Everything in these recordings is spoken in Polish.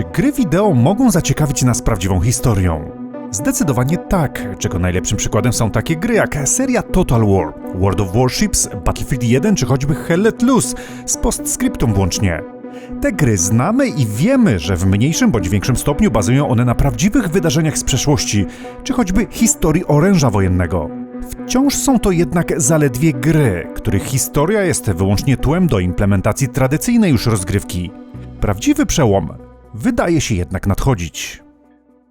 Czy gry wideo mogą zaciekawić nas prawdziwą historią? Zdecydowanie tak, czego najlepszym przykładem są takie gry jak seria Total War, World of Warships, Battlefield 1 czy choćby Hell Let Loose z postscriptum włącznie. Te gry znamy i wiemy, że w mniejszym bądź większym stopniu bazują one na prawdziwych wydarzeniach z przeszłości, czy choćby historii oręża wojennego. Wciąż są to jednak zaledwie gry, których historia jest wyłącznie tłem do implementacji tradycyjnej już rozgrywki. Prawdziwy przełom wydaje się jednak nadchodzić.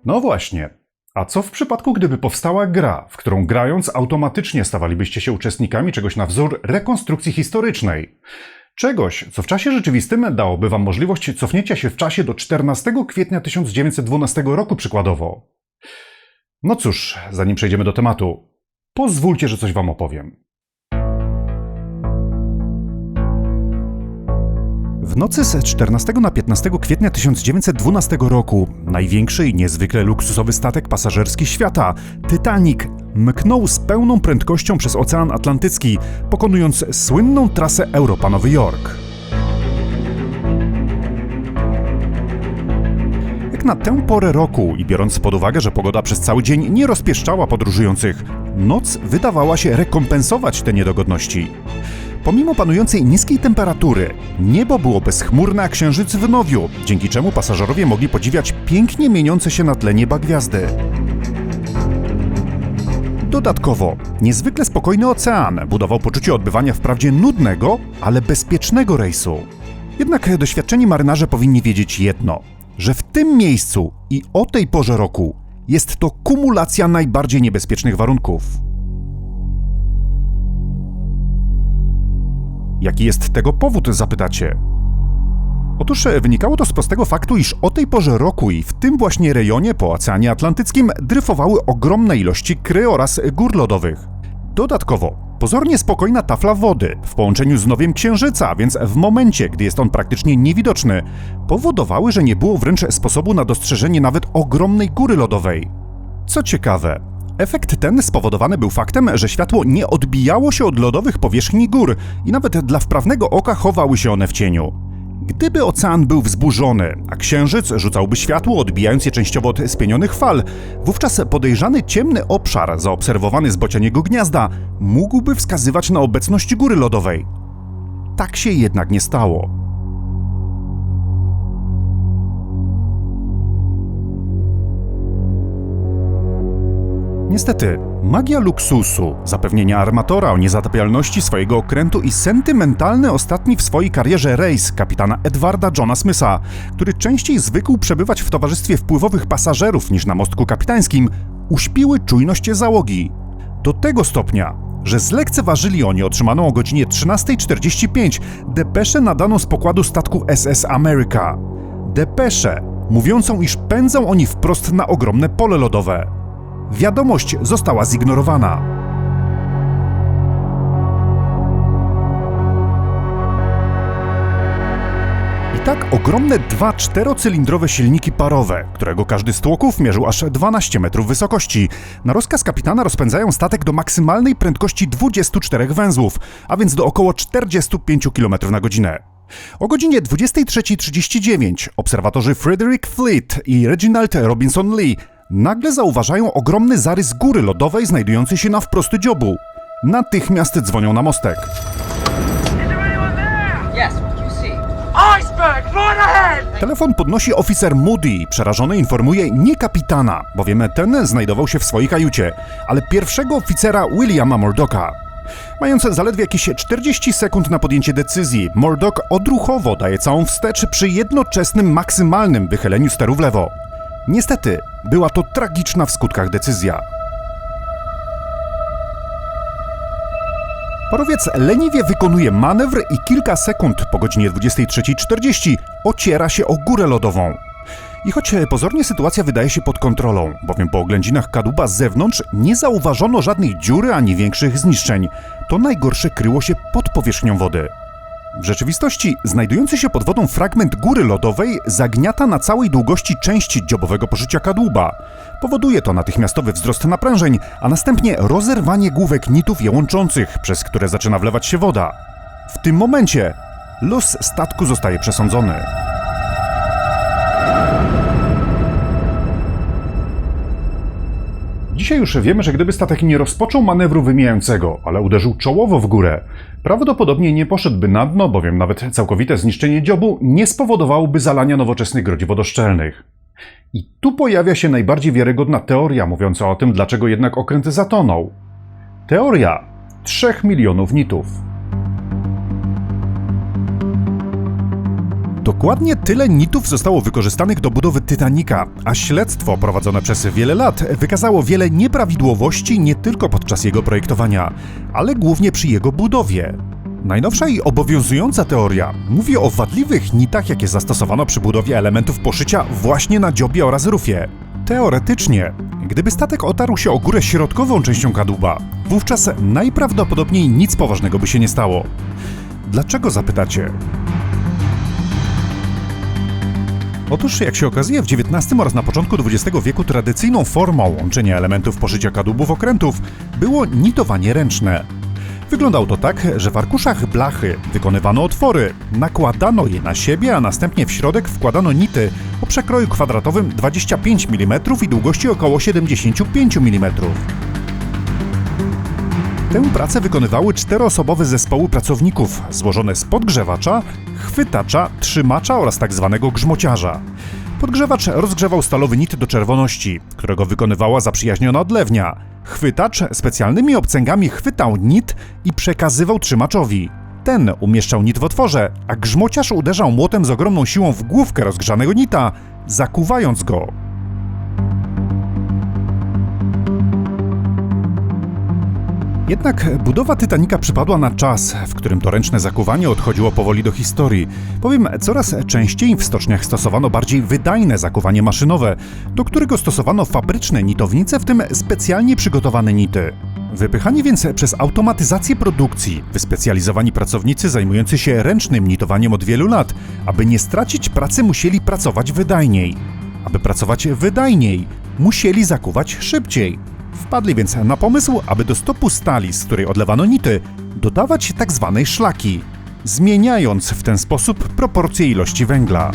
No właśnie. A co w przypadku, gdyby powstała gra, w którą grając automatycznie stawalibyście się uczestnikami czegoś na wzór rekonstrukcji historycznej? Czegoś, co w czasie rzeczywistym dałoby wam możliwość cofnięcia się w czasie do 14 kwietnia 1912 roku przykładowo. No cóż, zanim przejdziemy do tematu, pozwólcie, że coś wam opowiem. W nocy z 14 na 15 kwietnia 1912 roku największy i niezwykle luksusowy statek pasażerski świata, Titanic, mknął z pełną prędkością przez Ocean Atlantycki, pokonując słynną trasę Europa-Nowy Jork. Jak na tę porę roku i biorąc pod uwagę, że pogoda przez cały dzień nie rozpieszczała podróżujących, noc wydawała się rekompensować te niedogodności. Pomimo panującej niskiej temperatury, niebo było bezchmurne jak księżyc w nowiu, dzięki czemu pasażerowie mogli podziwiać pięknie mieniące się na tle nieba gwiazdy. Dodatkowo, niezwykle spokojny ocean budował poczucie odbywania wprawdzie nudnego, ale bezpiecznego rejsu. Jednak doświadczeni marynarze powinni wiedzieć jedno, że w tym miejscu i o tej porze roku jest to kumulacja najbardziej niebezpiecznych warunków. Jaki jest tego powód, zapytacie? Otóż e, wynikało to z prostego faktu, iż o tej porze roku i w tym właśnie rejonie po Oceanie Atlantyckim dryfowały ogromne ilości kry oraz gór lodowych. Dodatkowo, pozornie spokojna tafla wody w połączeniu z nowiem księżyca, więc w momencie, gdy jest on praktycznie niewidoczny, powodowały, że nie było wręcz sposobu na dostrzeżenie nawet ogromnej góry lodowej. Co ciekawe, Efekt ten spowodowany był faktem, że światło nie odbijało się od lodowych powierzchni gór i nawet dla wprawnego oka chowały się one w cieniu. Gdyby ocean był wzburzony, a księżyc rzucałby światło, odbijając je częściowo od spienionych fal, wówczas podejrzany ciemny obszar zaobserwowany z bocianiego gniazda mógłby wskazywać na obecność góry lodowej. Tak się jednak nie stało. Niestety, magia luksusu, zapewnienia armatora o niezatapialności swojego okrętu i sentymentalny ostatni w swojej karierze rejs kapitana Edwarda Johna Smitha, który częściej zwykł przebywać w towarzystwie wpływowych pasażerów niż na mostku kapitańskim, uśpiły czujność załogi. Do tego stopnia, że zlekceważyli oni otrzymaną o godzinie 13.45 depeszę nadaną z pokładu statku SS America. Depeszę, mówiącą, iż pędzą oni wprost na ogromne pole lodowe. Wiadomość została zignorowana. I tak ogromne dwa czterocylindrowe silniki parowe, którego każdy z tłoków mierzył aż 12 metrów wysokości, na rozkaz kapitana rozpędzają statek do maksymalnej prędkości 24 węzłów, a więc do około 45 km na godzinę. O godzinie 23.39 obserwatorzy Frederick Fleet i Reginald Robinson Lee nagle zauważają ogromny zarys góry lodowej znajdującej się na wprost dziobu. Natychmiast dzwonią na mostek. Telefon podnosi oficer Moody i przerażony informuje nie kapitana, bowiem ten znajdował się w swojej kajucie, ale pierwszego oficera Williama Murdocka. Mając zaledwie jakieś 40 sekund na podjęcie decyzji, Murdoch odruchowo daje całą wstecz przy jednoczesnym maksymalnym wychyleniu steru w lewo. Niestety, była to tragiczna w skutkach decyzja. Parowiec leniwie wykonuje manewr i kilka sekund po godzinie 23.40 ociera się o górę lodową. I choć pozornie sytuacja wydaje się pod kontrolą, bowiem po oględzinach kadłuba z zewnątrz nie zauważono żadnej dziury ani większych zniszczeń, to najgorsze kryło się pod powierzchnią wody. W rzeczywistości znajdujący się pod wodą fragment góry lodowej zagniata na całej długości części dziobowego poszycia kadłuba. Powoduje to natychmiastowy wzrost naprężeń, a następnie rozerwanie główek nitów je łączących, przez które zaczyna wlewać się woda. W tym momencie los statku zostaje przesądzony. Dzisiaj już wiemy, że gdyby statek nie rozpoczął manewru wymijającego, ale uderzył czołowo w górę, prawdopodobnie nie poszedłby na dno, bowiem nawet całkowite zniszczenie dziobu nie spowodowałoby zalania nowoczesnych grodzi wodoszczelnych. I tu pojawia się najbardziej wiarygodna teoria mówiąca o tym, dlaczego jednak okręt zatonął. Teoria 3 milionów nitów. Dokładnie tyle nitów zostało wykorzystanych do budowy Titanica, a śledztwo prowadzone przez wiele lat wykazało wiele nieprawidłowości nie tylko podczas jego projektowania, ale głównie przy jego budowie. Najnowsza i obowiązująca teoria mówi o wadliwych nitach, jakie zastosowano przy budowie elementów poszycia właśnie na dziobie oraz rufie. Teoretycznie, gdyby statek otarł się o górę środkową częścią kadłuba, wówczas najprawdopodobniej nic poważnego by się nie stało. Dlaczego zapytacie? Otóż, jak się okazuje, w XIX oraz na początku XX wieku tradycyjną formą łączenia elementów poszycia kadłubów okrętów było nitowanie ręczne. Wyglądało to tak, że w arkuszach blachy wykonywano otwory, nakładano je na siebie, a następnie w środek wkładano nity o przekroju kwadratowym 25 mm i długości około 75 mm. Tę pracę wykonywały czteroosobowe zespoły pracowników, złożone z podgrzewacza, chwytacza, trzymacza oraz tzw. grzmociarza. Podgrzewacz rozgrzewał stalowy nit do czerwoności, którego wykonywała zaprzyjaźniona odlewnia. Chwytacz specjalnymi obcęgami chwytał nit i przekazywał trzymaczowi. Ten umieszczał nit w otworze, a grzmociarz uderzał młotem z ogromną siłą w główkę rozgrzanego nita, zakuwając go. Jednak budowa Titanica przypadła na czas, w którym to ręczne zakuwanie odchodziło powoli do historii, bowiem coraz częściej w stoczniach stosowano bardziej wydajne zakuwanie maszynowe, do którego stosowano fabryczne nitownice, w tym specjalnie przygotowane nity. Wypychani więc przez automatyzację produkcji, wyspecjalizowani pracownicy zajmujący się ręcznym nitowaniem od wielu lat, aby nie stracić pracy, musieli pracować wydajniej. Aby pracować wydajniej, musieli zakuwać szybciej. Wpadli więc na pomysł, aby do stopu stali, z której odlewano nity, dodawać tak zwanej szlaki, zmieniając w ten sposób proporcje ilości węgla.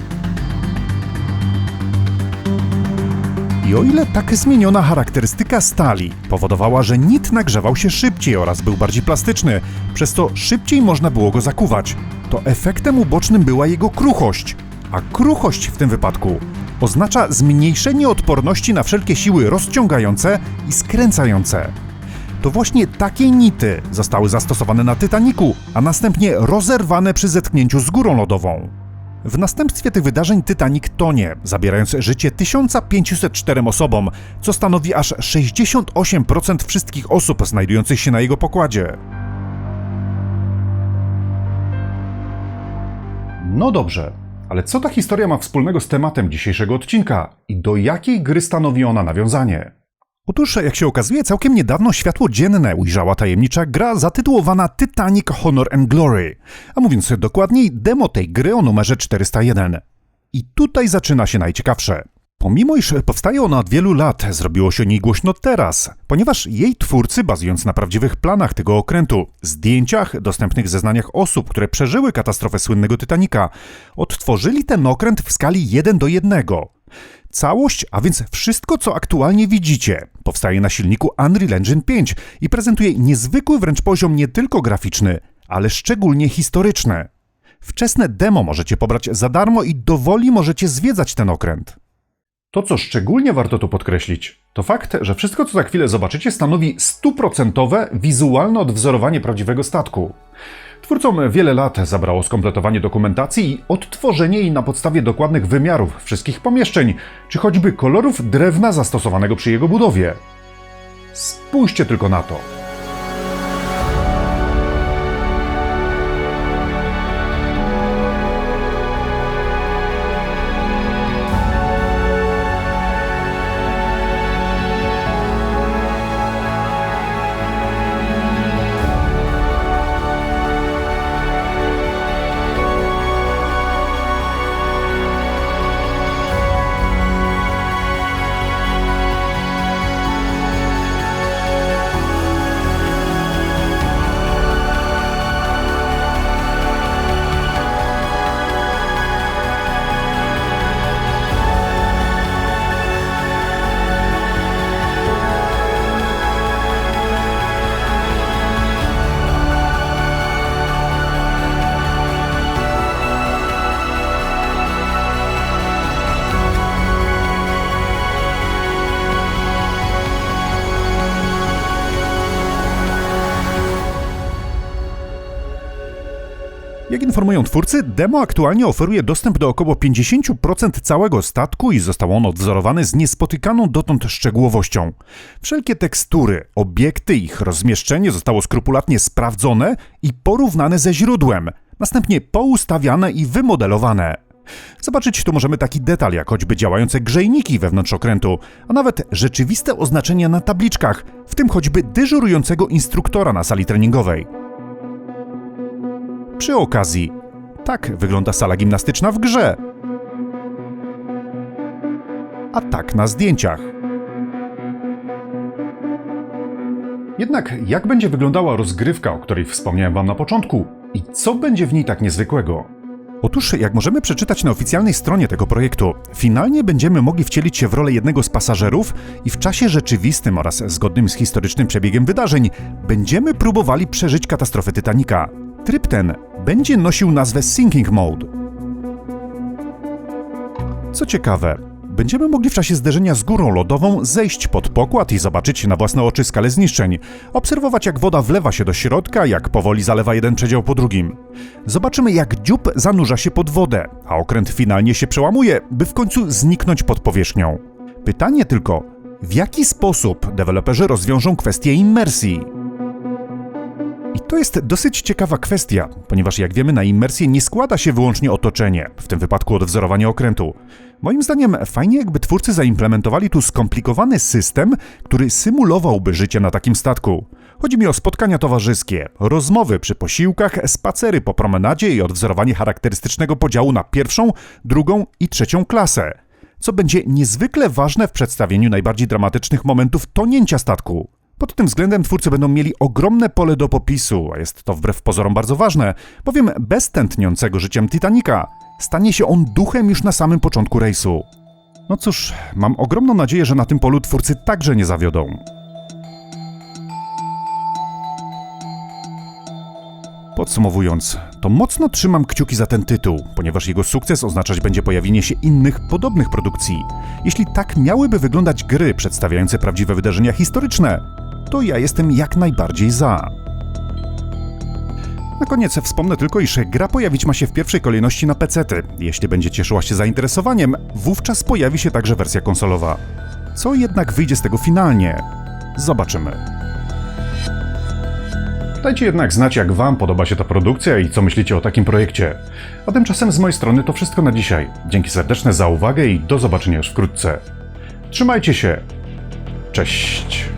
I o ile tak zmieniona charakterystyka stali powodowała, że nit nagrzewał się szybciej oraz był bardziej plastyczny, przez to szybciej można było go zakuwać, to efektem ubocznym była jego kruchość, a kruchość w tym wypadku oznacza zmniejszenie odporności na wszelkie siły rozciągające i skręcające. To właśnie takie nity zostały zastosowane na Titaniku, a następnie rozerwane przy zetknięciu z górą lodową. W następstwie tych wydarzeń Titanic tonie, zabierając życie 1504 osobom, co stanowi aż 68% wszystkich osób znajdujących się na jego pokładzie. No dobrze, ale co ta historia ma wspólnego z tematem dzisiejszego odcinka i do jakiej gry stanowi ona nawiązanie? Otóż, jak się okazuje, całkiem niedawno światło dzienne ujrzała tajemnicza gra zatytułowana Titanic Honor and Glory, a mówiąc dokładniej, demo tej gry o numerze 401. I tutaj zaczyna się najciekawsze. Pomimo iż powstaje ona od wielu lat, zrobiło się o niej głośno teraz, ponieważ jej twórcy, bazując na prawdziwych planach tego okrętu, zdjęciach, dostępnych zeznaniach osób, które przeżyły katastrofę słynnego Titanica, odtworzyli ten okręt w skali 1 do 1. Całość, a więc wszystko, co aktualnie widzicie, powstaje na silniku Unreal Engine 5 i prezentuje niezwykły wręcz poziom nie tylko graficzny, ale szczególnie historyczny. Wczesne demo możecie pobrać za darmo i dowoli możecie zwiedzać ten okręt. To, co szczególnie warto tu podkreślić, to fakt, że wszystko, co za chwilę zobaczycie, stanowi stuprocentowe wizualne odwzorowanie prawdziwego statku. Twórcom wiele lat zabrało skompletowanie dokumentacji i odtworzenie jej na podstawie dokładnych wymiarów wszystkich pomieszczeń, czy choćby kolorów drewna zastosowanego przy jego budowie. Spójrzcie tylko na to. Informują twórcy, demo aktualnie oferuje dostęp do około 50% całego statku i został on odwzorowany z niespotykaną dotąd szczegółowością. Wszelkie tekstury, obiekty, ich rozmieszczenie zostało skrupulatnie sprawdzone i porównane ze źródłem, następnie poustawiane i wymodelowane. Zobaczyć tu możemy taki detal jak choćby działające grzejniki wewnątrz okrętu, a nawet rzeczywiste oznaczenia na tabliczkach, w tym choćby dyżurującego instruktora na sali treningowej. Przy okazji, tak wygląda sala gimnastyczna w grze. A tak na zdjęciach. Jednak jak będzie wyglądała rozgrywka, o której wspomniałem Wam na początku? I co będzie w niej tak niezwykłego? Otóż, jak możemy przeczytać na oficjalnej stronie tego projektu, finalnie będziemy mogli wcielić się w rolę jednego z pasażerów i w czasie rzeczywistym oraz zgodnym z historycznym przebiegiem wydarzeń będziemy próbowali przeżyć katastrofę Titanica. Tryb ten będzie nosił nazwę Sinking Mode. Co ciekawe, będziemy mogli w czasie zderzenia z górą lodową zejść pod pokład i zobaczyć na własne oczy skalę zniszczeń, obserwować jak woda wlewa się do środka, jak powoli zalewa jeden przedział po drugim. Zobaczymy jak dziób zanurza się pod wodę, a okręt finalnie się przełamuje, by w końcu zniknąć pod powierzchnią. Pytanie tylko, w jaki sposób deweloperzy rozwiążą kwestię immersji? I to jest dosyć ciekawa kwestia, ponieważ jak wiemy, na immersję nie składa się wyłącznie otoczenie, w tym wypadku odwzorowanie okrętu. Moim zdaniem fajnie jakby twórcy zaimplementowali tu skomplikowany system, który symulowałby życie na takim statku. Chodzi mi o spotkania towarzyskie, rozmowy przy posiłkach, spacery po promenadzie i odwzorowanie charakterystycznego podziału na pierwszą, drugą i trzecią klasę, co będzie niezwykle ważne w przedstawieniu najbardziej dramatycznych momentów tonięcia statku. Pod tym względem twórcy będą mieli ogromne pole do popisu, a jest to wbrew pozorom bardzo ważne, bowiem bez tętniącego życiem Titanica stanie się on duchem już na samym początku rejsu. No cóż, mam ogromną nadzieję, że na tym polu twórcy także nie zawiodą. Podsumowując, to mocno trzymam kciuki za ten tytuł, ponieważ jego sukces oznaczać będzie pojawienie się innych, podobnych produkcji. Jeśli tak miałyby wyglądać gry przedstawiające prawdziwe wydarzenia historyczne, to ja jestem jak najbardziej za. Na koniec wspomnę tylko, iż gra pojawić ma się w pierwszej kolejności na PC-ty. Jeśli będzie cieszyła się zainteresowaniem, wówczas pojawi się także wersja konsolowa. Co jednak wyjdzie z tego finalnie? Zobaczymy. Dajcie jednak znać, jak Wam podoba się ta produkcja i co myślicie o takim projekcie. A tymczasem z mojej strony to wszystko na dzisiaj. Dzięki serdeczne za uwagę i do zobaczenia już wkrótce. Trzymajcie się. Cześć.